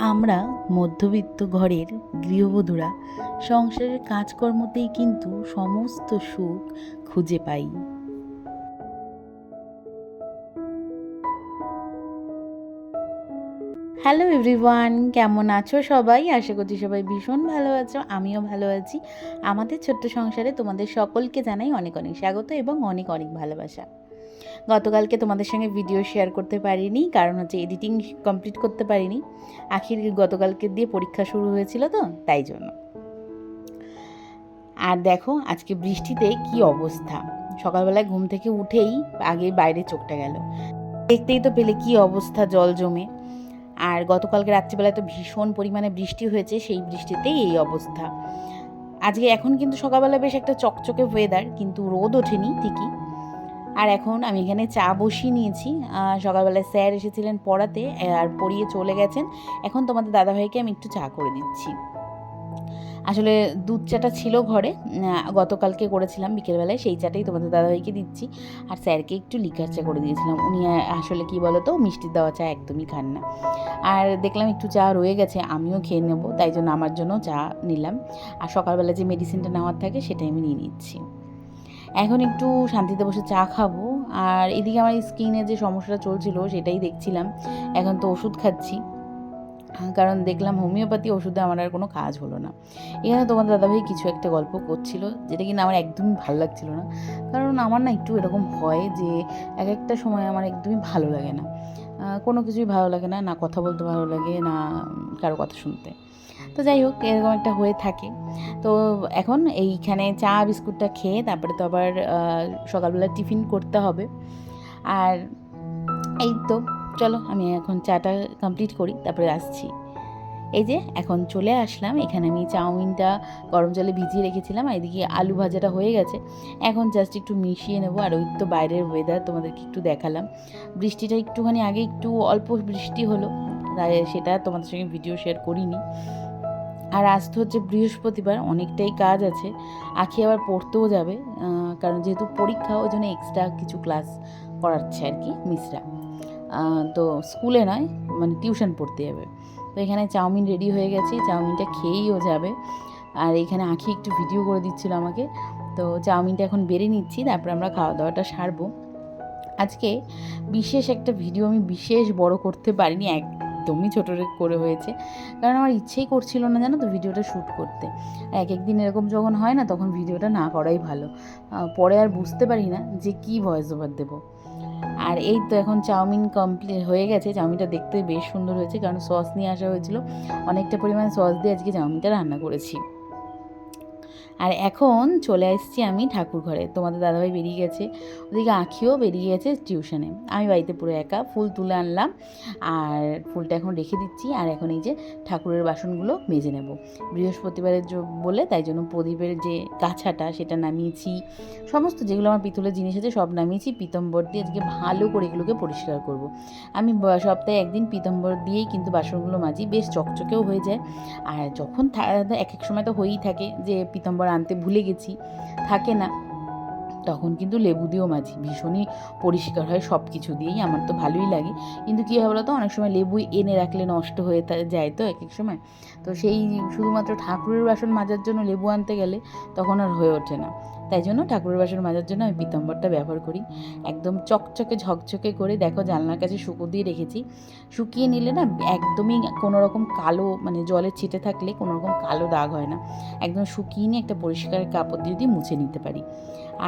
আমরা মধ্যবিত্ত ঘরের গৃহবধূরা সংসারের কাজকর্মতেই কিন্তু সমস্ত সুখ খুঁজে পাই। হ্যালো এভরিওয়ান কেমন আছো সবাই? আশা করছি সবাই ভীষণ ভালো আছো, আমিও ভালো আছি। আমাদের ছোট্ট সংসারে তোমাদের সকলকে জানাই অনেক অনেক স্বাগত এবং অনেক অনেক ভালোবাসা। গতকালকে তোমাদের সঙ্গে ভিডিও শেয়ার করতে পারিনি, কারণ হচ্ছে এডিটিং কমপ্লিট করতে পারিনি। আখির গতকালকে দিয়ে পরীক্ষা শুরু হয়েছিল তো, তাই জন্য। আর দেখো, আজকে বৃষ্টিতে কি অবস্থা। সকালবেলায় ঘুম থেকে উঠেই আগে বাইরে চোখটা গেল। দেখতেই তো পেলে কি অবস্থা জল জমে। আর গতকালকে রাত্রিবেলায় তো ভীষণ পরিমাণে বৃষ্টি হয়েছে, সেই বৃষ্টিতেই এই অবস্থা। আজকে এখন কিন্তু সকালবেলা বেশ একটা চকচকে ওয়েদার কিন্তু রোদ ওঠেনি ঠিকই। আর এখন আমি এখানে চা বসিয়ে নিয়েছি। সকালবেলায় স্যার এসেছিলেন পড়াতে, আর পড়িয়ে চলে গেছেন। এখন তোমাদের দাদাভাইকে আমি একটু চা করে দিচ্ছি। আসলে দুধ চাটা ছিল ঘরে গতকালকে করেছিলাম, বিকেলবেলায় সেই চাটাই তোমাদের দাদাভাইকে দিচ্ছি। আর স্যারকে একটু লিকার চা করে দিয়েছিলাম। উনি আসলে কি বলো তো মিষ্টির দেওয়া চা একদমই খান না। আর দেখলাম একটু চা রয়ে গেছে, আমিও খেয়ে নেব, তাই জন্য আমার জন্য চা নিলাম। আর সকালবেলা যে মেডিসিনটা নেওয়ার থাকে, সেটাই আমি নিয়ে নিচ্ছি। এখন একটু শান্তিতে বসে চা খাব। আর এদিকে আমার স্কিনে যে সমস্যাটা চলছিল সেটাই দেখছিলাম। এখন তো ওষুধ খাচ্ছি। কারণ দেখলাম হোমিওপ্যাথি ওষুধে আমার আর কোনো কাজ হলো না। এখানে তোমার দাদাভাই কিছু একটা গল্প করছিল, যেটা কিনা আমার একদমই ভালো লাগছিল না। কারণ আমার না একটু এরকম হয় যে, এক একটা সময় আমার একদমই ভালো লাগে না। কোনো কিছুই ভালো লাগে না না কথা বলতে ভালো লাগে, না কারও কথা শুনতে। তো যাই হোক, এরকম একটা হয়ে থাকে। তো এখন এইখানে চা, বিস্কুটটা খেয়ে তারপরে তো আবার সকালবেলা টিফিন করতে হবে। আর এই তো, চলো আমি এখন চাটা কমপ্লিট করি, তারপরে আসছি। এই যে, এখন চলে আসলাম। এখানে আমি চাউমিনটা গরম জলে ভিজিয়ে রেখেছিলাম আর এদিকে আলু ভাজাটা হয়ে গেছে। এখন জাস্ট একটু মিশিয়ে নেব। আর ওই তো বাইরের ওয়েদার তোমাদেরকে একটু দেখালাম। বৃষ্টিটা একটুখানি আগে একটু অল্প বৃষ্টি হলো। তাই সেটা তোমাদের সঙ্গে ভিডিও শেয়ার করিনি। আর আজ তো হচ্ছে বৃহস্পতিবার, অনেকটাই কাজ আছে। আখি আবার পড়তেও যাবে কারণ যেহেতু পরীক্ষা, ওই জন্য এক্সট্রা কিছু ক্লাস করাচ্ছে আর কি মিসরা তো স্কুলে নয় মানে টিউশন পড়তে যাবে। তো এখানে চাউমিন রেডি হয়ে গেছে, চাউমিনটা খেয়েই ও যাবে। আর এখানে আখি একটু ভিডিও করে দিচ্ছিল আমাকে। তো চাউমিনটা এখন বেড়ে নিচ্ছি, তারপর আমরা খাওয়া দাওয়াটা সারবো। আজকে বিশেষ একটা ভিডিও আমি বিশেষ বড় করতে পারিনি, একদমই ছোটো করে হয়েছে। কারণ আমার ইচ্ছেই করছিল না জানো তো ভিডিওটা শ্যুট করতে। এক একদিন এরকম যখন হয় না, তখন ভিডিওটা না করাই ভালো। পরে আর বুঝতে পারি না যে কী ভয়েস ওভার দেবো। আর এই তো এখন চাউমিন কমপ্লিট হয়ে গেছে। চাউমিনটা দেখতে বেশ সুন্দর হয়েছে, কারণ সস নিয়ে আসা হয়েছিল। অনেকটা পরিমাণ সস দিয়ে আজকে চাউমিনটা রান্না করেছি। আর এখন চলে আসছি আমি ঠাকুর ঘরে। তোমাদের দাদাভাই বেরিয়ে গেছে। ওদিকে আঁখিও বেরিয়ে গেছে টিউশনে। আমি বাড়িতে পুরো একা, ফুল তুলে আনলাম আর ফুলটা এখন রেখে দিচ্ছি আর এখন এই যে ঠাকুরের বাসনগুলো মেজে নেব। বৃহস্পতিবারের বলে তাই জন্য প্রদীপের যে কাছাটা সেটা নামিয়েছি। সমস্ত যেগুলো আমার পিতলের জিনিস আছে সব নামিয়েছি। পিতম্বর দিয়ে আজকে ভালো করে এগুলোকে পরিষ্কার করব। আমি সপ্তাহে একদিন পিতম্বর দিয়েই কিন্তু বাসনগুলো মাজি। বেশ চকচকেও হয়ে যায়। আর যখন এক এক সময় তো হয়েই থাকে যে পিতম্বর আনতে ভুলে গেছি। থাকে না। তখন কিন্তু লেবু দিয়েও মাজি ভীষণই পরিষ্কার হয় সব কিছু দিয়েই, আমার তো ভালোই লাগে। কিন্তু কী হয় বলো তো অনেক সময় লেবু এনে রাখলে নষ্ট হয়ে যায় তো এক এক সময়। তো সেই শুধুমাত্র ঠাকুরের বাসন মাজার জন্য লেবু আনতে গেলে তখন আর হয়ে ওঠে না। তাই জন্য ঠাকুরের বাসন মাজার জন্য আমি পিতম্বরটা ব্যবহার করি। একদম চকচকে ঝকঝকে করে, দেখো জানলার কাছে শুকো দিয়ে রেখেছি। শুকিয়ে নিলে না একদমই কোনো রকম কালো মানে জলে ছিটে থাকলে কোনো রকম কালো দাগ হয় না। একদম শুকিয়ে নিয়ে একটা পরিষ্কার কাপড় দিয়ে দিয়ে মুছে নিতে পারি।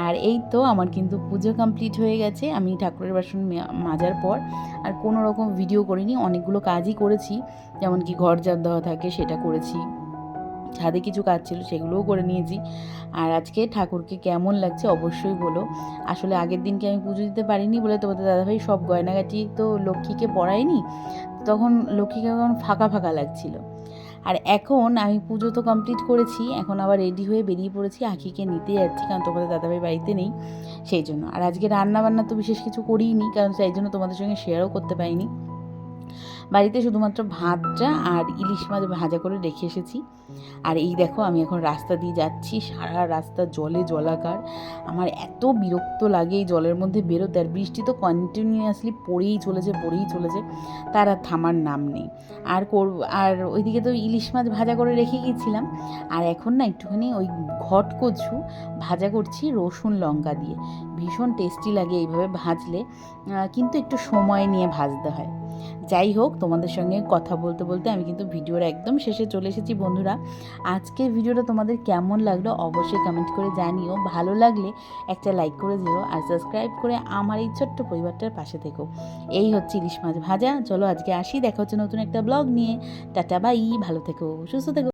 আর এই তো আমার কিন্তু পুজো কমপ্লিট হয়ে গেছে। আমি ঠাকুরের বাসন মাজার পর আর কোনো রকম ভিডিও করিনি, অনেকগুলো কাজই করেছি। যেমন কি ঘর যার দেওয়া থাকে সেটা করেছি। ছাদে কিছু কাজ ছিল সেগুলোও করে নিয়েছি। আর আজকে ঠাকুরকে কেমন লাগছে অবশ্যই বলো। আসলে আগের দিনকে আমি পুজো দিতে পারিনি বলে তোমাদের দাদাভাই সব গয়নাগাটি তো লক্ষ্মীকে পড়ায়নি তখন লক্ষ্মীকে তখন ফাঁকা ফাঁকা লাগছিল। আর এখন আমি পুজো তো কমপ্লিট করেছি, এখন আবার রেডি হয়ে বেরিয়ে পড়েছি আঁকিকে নিতে যাচ্ছি কারণ তোমাদের দাদাভাই বাড়িতে নেই, সেই জন্য। আর আজকে রান্না বান্না তো বিশেষ কিছু করিই নি কারণ সেই জন্য তোমাদের সঙ্গে শেয়ারও করতে পারিনি। বাড়িতে শুধুমাত্র ভাতটা আর ইলিশ মাছ ভাজা করে রেখে এসেছি। আর এই দেখো, আমি এখন রাস্তা দিয়ে যাচ্ছি, সারা রাস্তা জলে জলাকার। আমার এত বিরক্ত লাগে এই জলের মধ্যে বেরোতে, আর বৃষ্টি তো কন্টিনিউয়াসলি পড়েই চলেছে পড়েই চলেছে, তার আর থামার নাম নেই। আর করব আর ওইদিকে তো ইলিশ মাছ ভাজা করে রেখে গিয়েছিলাম। আর এখন না একটুখানি ওই ঘট কচু ভাজা করছি রসুন লঙ্কা দিয়ে। ভীষণ টেস্টি লাগে এইভাবে ভাজলে। কিন্তু একটু সময় নিয়ে ভাজতে হয়। যাই হোক, তোমাদের সঙ্গে কথা বলতে বলতে আমি কিন্তু ভিডিওর একদম শেষে চলে এসেছি বন্ধুরা। আজকের ভিডিওটা তোমাদের কেমন লাগল অবশ্যই কমেন্ট করে জানিও। ভালো লাগলে একটা লাইক করে দিও আর সাবস্ক্রাইব করে আমার এই ছোট্ট পরিবারটার পাশে থেকো। এই হচ্ছে ইলিশ মাছ ভাজা। চলো আজকে আসি। দেখা হচ্ছে নতুন একটা ব্লগ নিয়ে। টাটা বাই ভালো থেকো, সুস্থ থেকো।